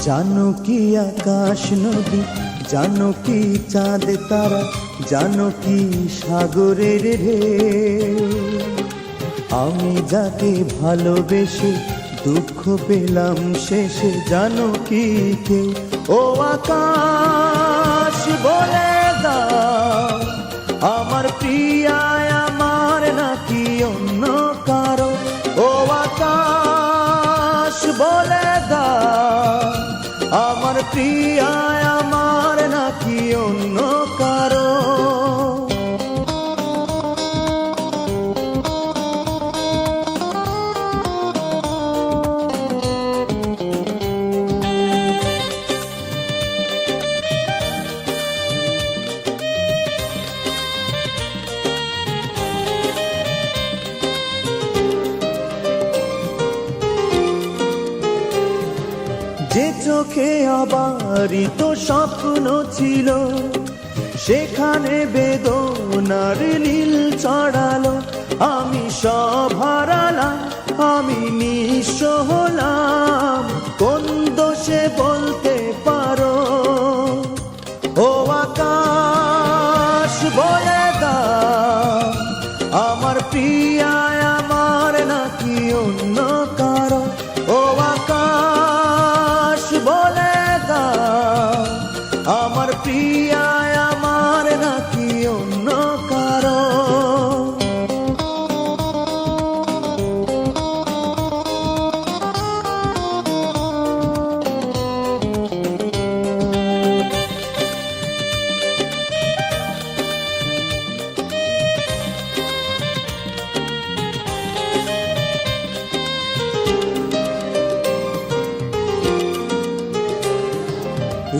জানো কি আকাশ নদী, জানো কি চাঁদ তারা, জানো কি সাগরের রে আমি যাকে ভালোবেসে দুঃখ পেলাম শেষে, জানো কি কে? ও আকাশ বলে দাও। আমার প্রিয়ায় আমার নাকি অন্য কারও? চোখে অবারিত স্বপ্ন ছিল। সেখানে বেদনার নীল চড়ালো আমি সব হারালাম, আমি নিঃস্ব হলাম। কোন দোষে বলতে পারো? ও আকাশ, বলে দাও। আমার প্রিয়ায়, আমার নাকি অন্য আমার আমার নাকি অন্য কারও।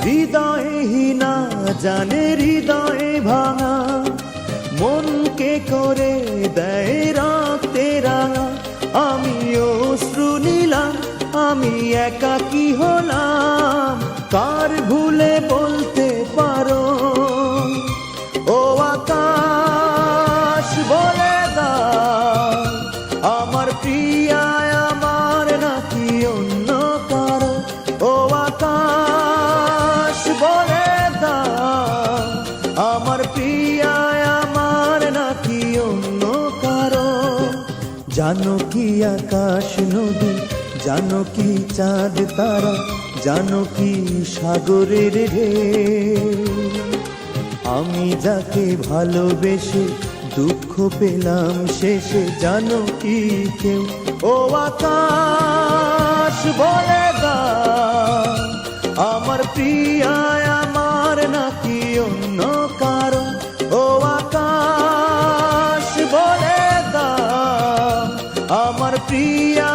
হৃদয়ে হীনা জানে হৃদয়ে ভাঙা, মনকে করে দেয় রাতে রাঙা। আমি অশ্রু নিলাম, আমি একাকি হলাম। কার ভুলে বলতে জানো কি আকাশ নদী, জানো কি চাঁদ তারা, জানো কি সাগরের রে আমি যাকে ভালোবেসে দুঃখ পেলাম শেষে, জানো কি কেউ? ও আকাশ, বলে দাও, আমার প্রিয়ায় Sofia.